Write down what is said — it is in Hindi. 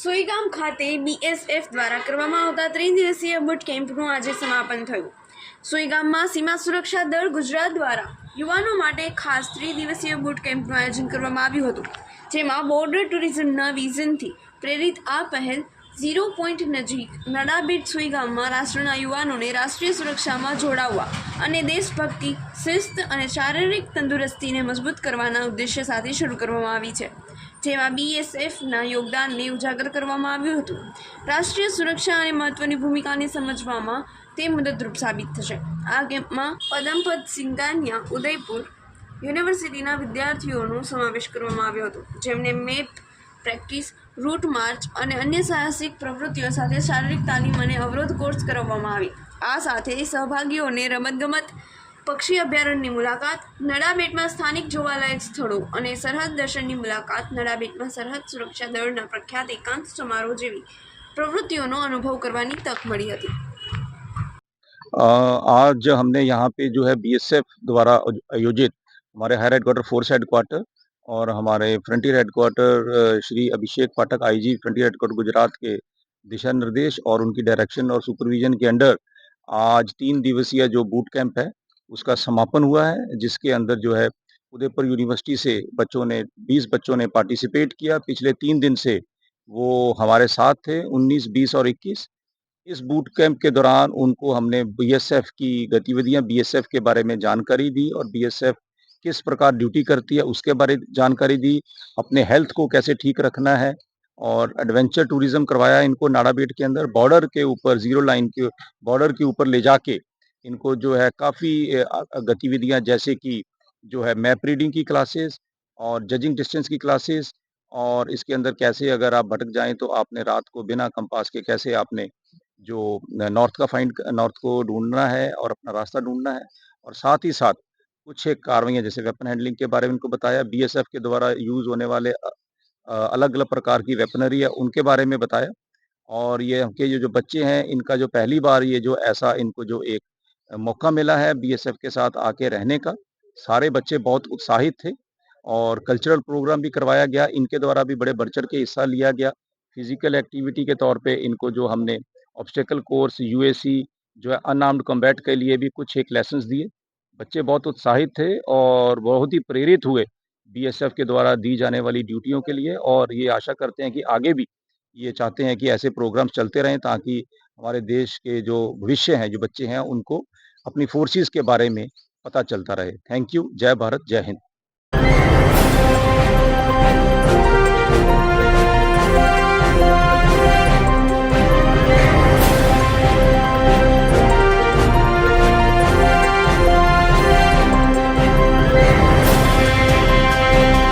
સોઈગામ ખાતે બીએસએફ દ્વારા કરવામાં આવતા ત્રિદિવસીય બુટ કેમ્પનું આજે સમાપન થયું. સુઈગામમાં સીમા સુરક્ષા દળ ગુજરાત દ્વારા યુવાનો માટે ખાસ ત્રિદિવસીય બુટ કેમ્પનું આયોજન કરવામાં આવ્યું હતું, જેમાં બોર્ડર ટુરિઝમના વિઝનથી પ્રેરિત આ પહેલ ઝીરો પોઈન્ટ નજીક નડાબીટ સુઈગામમાં રાષ્ટ્રના યુવાનોને રાષ્ટ્રીય સુરક્ષામાં જોડાવવા અને દેશભક્તિ, શિસ્ત અને શારીરિક તંદુરસ્તીને મજબૂત કરવાના ઉદ્દેશ્ય સાથે શરૂ કરવામાં આવી છે. જેમાં બીએસએફના યોગદાનને ઉજાગર કરવામાં આવ્યું હતું. રાષ્ટ્રીય સુરક્ષા અને મહત્ત્વની ભૂમિકાને સમજવામાં તે મદદરૂપ સાબિત થશે. આ કેમ્પમાં પદમપદ સિંગાનિયા, ઉદયપુર યુનિવર્સિટીના વિદ્યાર્થીઓનો સમાવેશ કરવામાં આવ્યો હતો, જેમને મેપ, પ્રેક્ટિસ, રૂટ માર્ચ અને અન્ય સાહસિક પ્રવૃત્તિઓ સાથે શારીરિક તાલીમ અને અવરોધ કોર્સ કરાવવામાં આવી. આ સાથે સહભાગીઓને રમતગમત પક્ષી અભયારણ્યની મુલાકાત નડાબેટમાં સ્થાનિક જોવાલાયક સ્થળો અને સરહદ દર્શનની મુલાકાત નડાબેટમાં સરહદ સુરક્ષા દળના પ્રખ્યાત એકાંત સમારોહ જેવી પ્રવૃત્તિઓનો અનુભવ કરવાની તક મળી હતી अ, आज हमने यहाँ पे जो है बीएसएफ द्वारा अज- आयोजित हमारे हायर हेडक्वार्टर फोर्स हेडक्वार्टर और हमारे फ्रंटियर हेडक्वार्टर अ, Shri Abhishek Pathak IG frontier headquarter Gujarat के दिशा निर्देश और उनकी डायरेक्शन और सुपरविजन के अंडर आज तीन दिवसीय जो बूट कैंप है उसका समापन हुआ है जिसके अंदर जो है उदयपुर यूनिवर्सिटी से बच्चों ने 20 बच्चों ने पार्टिसिपेट किया। पिछले तीन दिन से वो हमारे साथ थे 19, 20 और 21 इस बूट कैंप के दौरान उनको हमने बीएसएफ की गतिविधियाँ बीएसएफ के बारे में जानकारी दी और बीएसएफ किस प्रकार ड्यूटी करती है उसके बारे जानकारी दी। अपने हेल्थ को कैसे ठीक रखना है और एडवेंचर टूरिज़्म करवाया इनको नाड़ाबेट के अंदर। बॉर्डर के ऊपर ज़ीरो लाइन के बॉर्डर के ऊपर ले जाके इनको जो है काफ़ी गतिविधियाँ जैसे कि जो है मैप रीडिंग की क्लासेस और जजिंग डिस्टेंस की क्लासेस और इसके अंदर कैसे अगर आप भटक जाएँ तो आपने रात को बिना कंपास के कैसे आपने जो नॉर्थ का फाइंड, नॉर्थ को ढूंढना है और अपना रास्ता ढूंढना है और साथ ही साथ कुछ एक कार्रवाइयाँ जैसे वेपन हैंडलिंग के बारे में इनको बताया, बीएसएफ के द्वारा यूज़ होने वाले अलग अलग प्रकार की वेपनरी है उनके बारे में बताया और ये हमके ये जो बच्चे हैं, इनका जो पहली बार ये जो ऐसा इनको जो एक मौका मिला है बीएसएफ के साथ आके रहने का। सारे बच्चे बहुत उत्साहित थे और कल्चरल प्रोग्राम भी करवाया गया। इनके द्वारा भी बड़े बढ़ चढ़ के हिस्सा लिया गया। फ़िज़िकल एक्टिविटी के तौर पे इनको जो हमने ऑब्स्टेकल कोर्स यूएसी जो है अनआर्म्ड कॉम्बैट के लिए भी कुछ एक लेसन्स दिए। बच्चे बहुत उत्साहित थे और बहुत ही प्रेरित हुए बीएसएफ के द्वारा दी जाने वाली ड्यूटियों के लिए और ये आशा करते हैं कि आगे भी ये चाहते हैं कि ऐसे प्रोग्राम्स चलते रहें ताकि हमारे देश के जो भविष्य हैं, जो बच्चे हैं, उनको अपनी फोर्सेस के बारे में पता चलता रहे। थैंक यू जय भारत, जय हिंद।